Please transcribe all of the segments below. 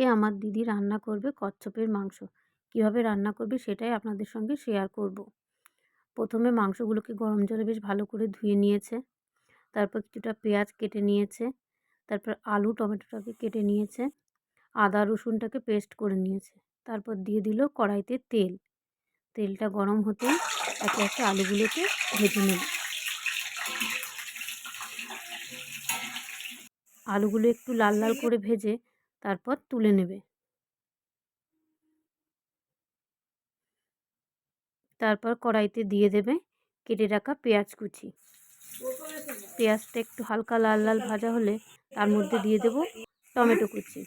আজকে আমার দিদি রান্না করবে কচ্ছপের মাংস? কীভাবে রান্না করবে সেটাই আপনাদের সঙ্গে শেয়ার করব। প্রথমে মাংসগুলোকে গরম জলে বেশ ভালো করে ধুয়ে নিয়েছে। তারপর কিছুটা পেঁয়াজ কেটে নিয়েছে। তারপর আলু, টমেটোটাকে কেটে নিয়েছে। আদা, রসুনটাকে পেস্ট করে নিয়েছে। তারপর দিয়ে দিল কড়াইতে তেল। তেলটা গরম হতে একে একে আলুগুলোকে ভেজে নেব আলুগুলো একটু লাল লাল করে ভেজে তারপর তুলে নেবে। তারপর কড়াইতে দিয়ে দেবে কেটে রাখা পেঁয়াজ কুচি। পেঁয়াজটা একটু হালকা লাল লাল ভাজা হলে তার মধ্যে দিয়ে দেব টমেটো কুচি।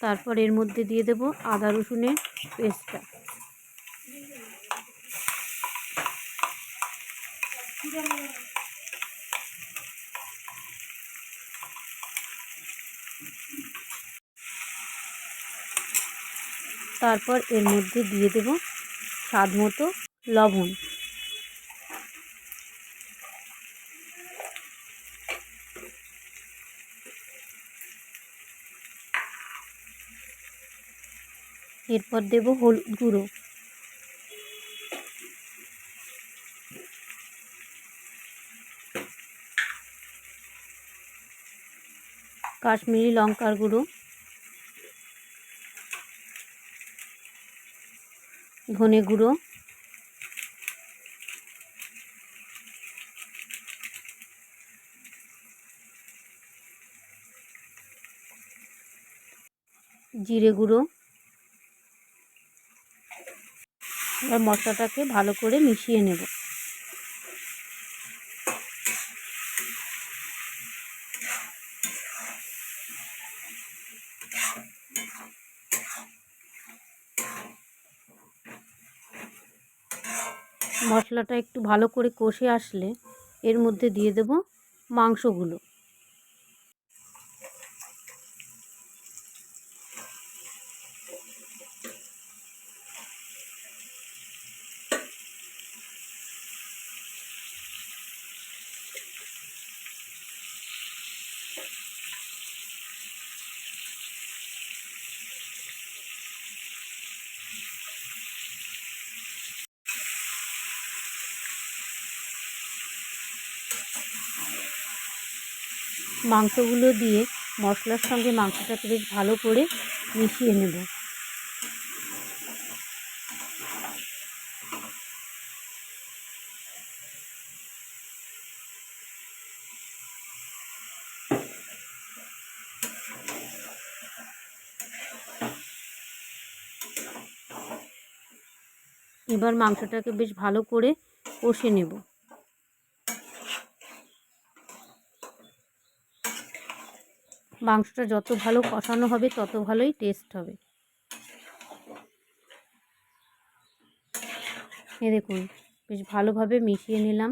তারপর এর মধ্যে দিয়ে দেব আদা রসুনের পেস্টটা। তারপর এর মধ্যে দিয়ে দেব স্বাদ মতো লবণ। এরপর দেব হলুদ গুঁড়ো। কাশ্মীরি লঙ্কার গুঁড়ো। ধনে গুঁড়ো। জিরে গুঁড়ো। এবার মশলাটাকে ভালো করে মিশিয়ে নেব। মশলাটা একটু ভালো করে কষে আসলে এর মধ্যে দিয়ে দেব মাংসগুলো। মাংসগুলো দিয়ে মশলার সঙ্গে মাংসটাকে বেশ ভালো করে মিশিয়ে নেব। এবার মাংসটাকে বেশ ভালো করে কষে নেব। মাংসটা যত ভালো কষানো হবে, তত ভালোই টেস্ট হবে। এ দেখুন, বেশ ভালোভাবে মিশিয়ে নিলাম।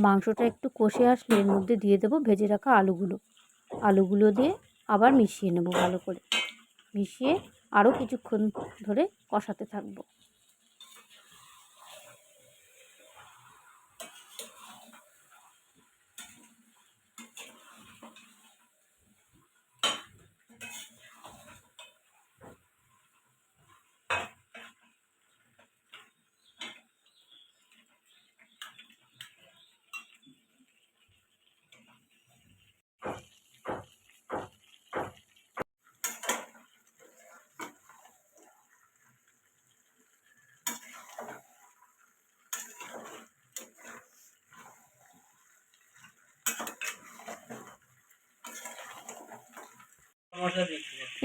মাংসটা একটু কষে আসলে এর মধ্যে দিয়ে দেবো ভেজে রাখা আলুগুলো। আলুগুলো দিয়ে আবার মিশিয়ে নেব ভালো করে। মিশিয়ে আরও কিছুক্ষণ ধরে কষাতে থাকব।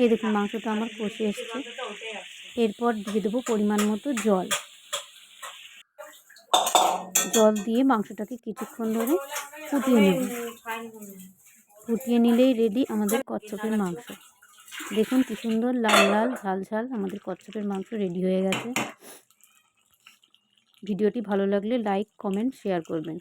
এই দেখুন, মাংসটা আমার কষে এসছে। এরপর দিয়ে দেবো পরিমাণ মতো জল। জল দিয়ে মাংসটাকে কিছুক্ষণ ধরে ফুটিয়ে নেব। ফুটিয়ে নিলেই রেডি আমাদের কচ্ছপের মাংস। দেখুন কি সুন্দর লাল লাল, ঝাল ঝাল আমাদের কচ্ছপের মাংস রেডি হয়ে গেছে। ভিডিওটি ভালো লাগলে লাইক কমেন্ট শেয়ার করবেন।